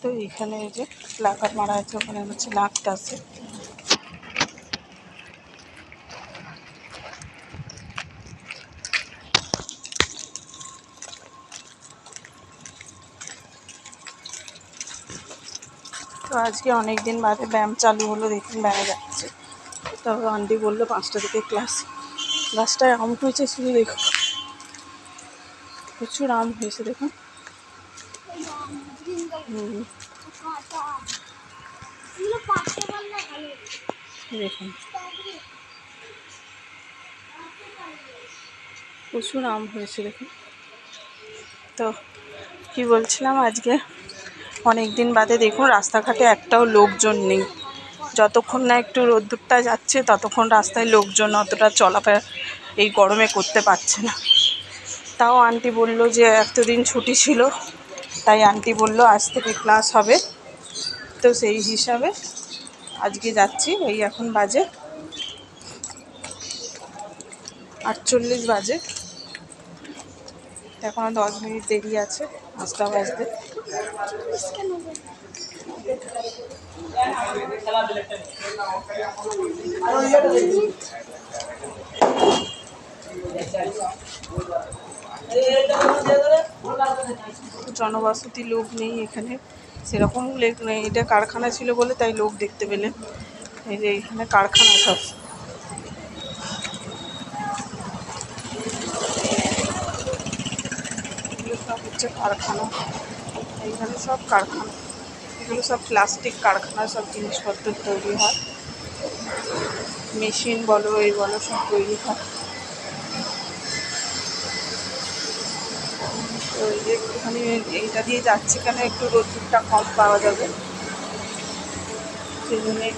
তো এখানে এই যে প্লাকার মারা আছে, ওখানে হচ্ছে লাগতাছে তো আজকে অনেক দিন বাদে ব্যায়াম চালু হলো, দেখুন ব্যায়ামে যাচ্ছে। তবে আন্টি বলল পাঁচটা থেকে ক্লাস। গাছটায় আম হয়েছে শুধু দেখুন। প্রচুর আম হয়েছে, দেখুন। প্রচুর আম হয়েছে দেখুন। তো কি বলছিলাম আজকে? অনেক দিন বাদে দেখুন রাস্তাঘাটে একটাও লোকজন নেই। যতক্ষণ না একটু রোদ্দুরটা যাচ্ছে, ততক্ষণ রাস্তায় লোকজন অতটা চলাফেরা এই গরমে করতে পারছে না। তাও আন্টি বলল যে, এতদিন ছুটি ছিল তাই আন্টি বলল, আজ থেকে ক্লাস হবে। তো সেই হিসাবে আজকে যাচ্ছি, এই এখন বাজে আটচল্লিশ বাজে। এখনও দশ মিনিট দেরি আছে পাঁচটা বাজতে জনবসতি লোক নেই এখানে। সেরকম নেই। এটা কারখানা ছিল বলে তাই লোক দেখতে পেলেন। এই যে এখানে কারখানা সব। সব হচ্ছে কারখানা। এইখানে সব কারখানা। এগুলো সব প্লাস্টিক কারখানা, সব জিনিসপত্র তৈরি হয়। মেশিন বলো, এই বলো, সব তৈরি হয়। তো এই যে একটুখানি এইটা দিয়ে যাচ্ছি কেন একটু রোদ্দুরটা কম পাওয়া যাবে? সেই জন্যে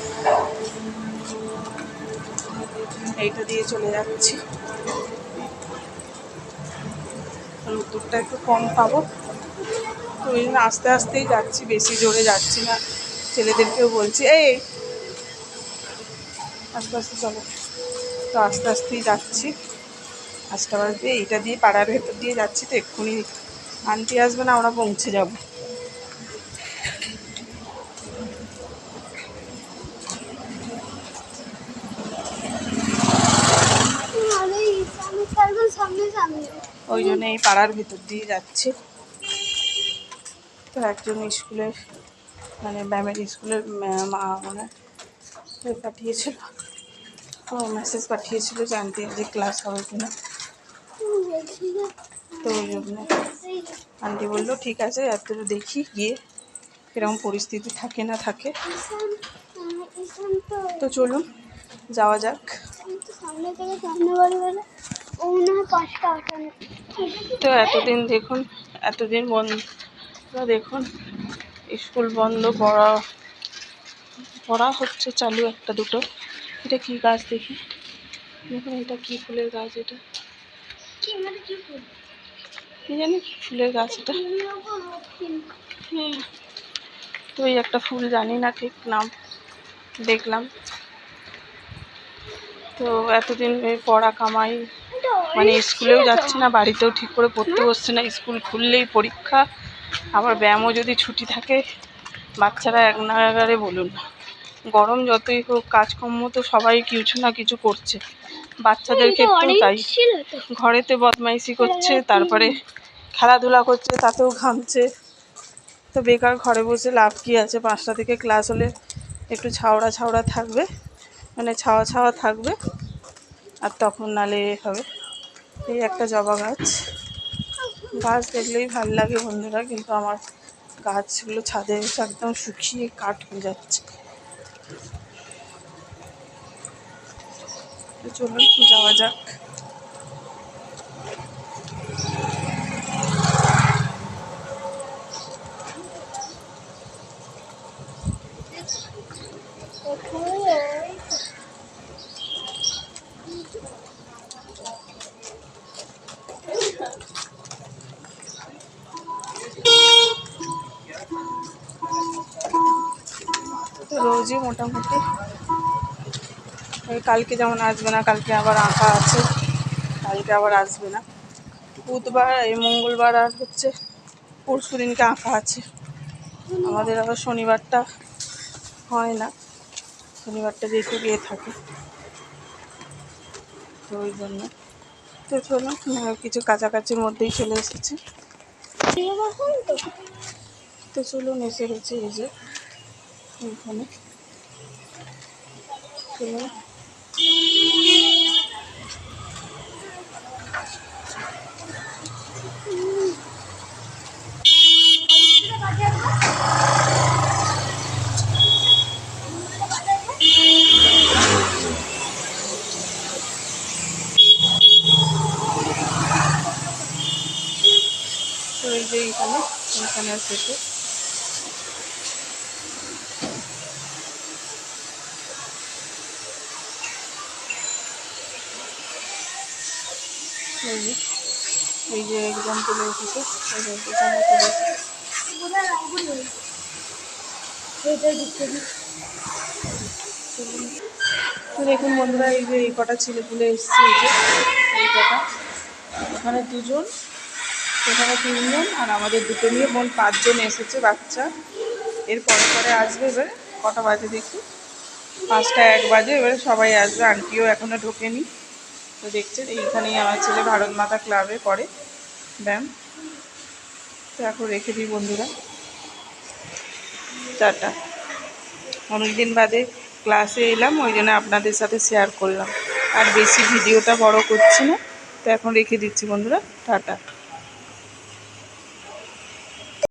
এইটা দিয়ে চলে যাচ্ছি। রোদ্দুরটা একটু কম পাবো। তো ওই জন্য আস্তে আস্তেই যাচ্ছি, বেশি জোরে যাচ্ছি না। ছেলেদেরকেও বলছি, এই, আস্তে আস্তে চলো। তো আস্তে আস্তেই যাচ্ছি। আস্তে বাজতে এইটা দিয়ে পাড়ার ভেতর দিয়ে যাচ্ছি, তো এক্ষুনি আন্টি আসবে না, আমরা পৌঁছে যাব। ওই জন্য এই পাড়ার ভিতর দিয়ে যাচ্ছি। তো একজন স্কুলের মানে ম্যামের স্কুলের মা মানে পাঠিয়েছিল। ও মেসেজ পাঠিয়েছিল যে আন্টি আজকে ক্লাস হবে কিনা। তো ওই জন্য আন্টি বলল, ঠিক আছে এত দেখি, গিয়ে কীরকম পরিস্থিতি থাকে না থাকে। তো চলুন, যাওয়া যাক। তো এতদিন দেখুন, এতদিন বন্ধ দেখুন, স্কুল বন্ধ, পড়া পড়া হচ্ছে চালু একটা দুটো। এটা কি গাছ দেখি? দেখুন, এটা কি ফুলের গাছ এটা? কি ফুল কি জানি, ফুলের গাছ এটা তো এই একটা ফুল জানি না ঠিক নাম, দেখলাম। তো এতদিন পড়া কামাই মানে স্কুলেও যাচ্ছে না, বাড়িতেও ঠিক করে পড়তে বসছে না, স্কুল খুললেই পরীক্ষা। আবার ব্যায়ামও যদি ছুটি থাকে, বাচ্চারা এক নাগারে বলুন না। গরম যতই হোক, কাজকর্ম তো সবাই কিছু না কিছু করছে। বাচ্চাদের ক্ষেত্রেও তাই ঘরেতে বদমাইশি করছে তারপরে খেলাধুলা করছে তাতেও ঘামছে। তো বেকার ঘরে বসে লাভ কী আছে? পাঁচটা থেকে ক্লাস হলে একটু ছাওড়া ছাওড়া থাকবে মানে ছাওয়া ছাওয়া থাকবে আর তখন নালে হবে। এই একটা জবা গাছ। গাছ দেখলেই ভালো লাগে বন্ধুরা কিন্তু আমার গাছগুলো ছাদে একদম শুকিয়ে কাঠ হয়ে যাচ্ছে। চলুন যাওয়া যাক। তো রোজই মোটামুটি ওই কালকে যেমন আসবে না, কালকে আবার আঁকা আছে। কালকে আবার আসবে না। বুধবার এই মঙ্গলবার আর হচ্ছে পরশু দিনকে আঁকা আছে। আমাদের আবার শনিবারটা হয় না। শনিবারটা যেহেতু গিয়ে থাকে। তো ওই জন্য। তো চলো কিছু কাছাকাছির মধ্যেই চলে এসেছি। তো চলুন, এসে গেছে এই যে। এইখানে। চলুন। যে এইখানে এসেছে এই যে এই যে এক্সাম চলে এসেছে এখানে দেখুন বন্ধুরা, এই যে এই কটা ছেলেপুলে এসছে, এই যে এই কটা। এখানে দুজন এখানে তিনজন আর আমাদের দুটো নিয়ে বোন পাঁচজন এসেছে, বাচ্চা। এর পরে পরে আসবে এবার কটা বাজে দেখি। পাঁচটা এক বাজে, এবারে সবাই আসবে। আন্টিও এখনও ঢোকেনি। তো দেখছেন, এইখানেই আমার ছেলে ভারত মাতা ক্লাবে করে ব্যায়াম তো এখন রেখে দিই বন্ধুরা। টাটা। অনেকদিন বাদে ক্লাসে এলাম, ওই জন্য আপনাদের সাথে শেয়ার করলাম। আর বেশি ভিডিওটা বড় করছি না। তো এখন রেখে দিচ্ছি বন্ধুরা। টাটা।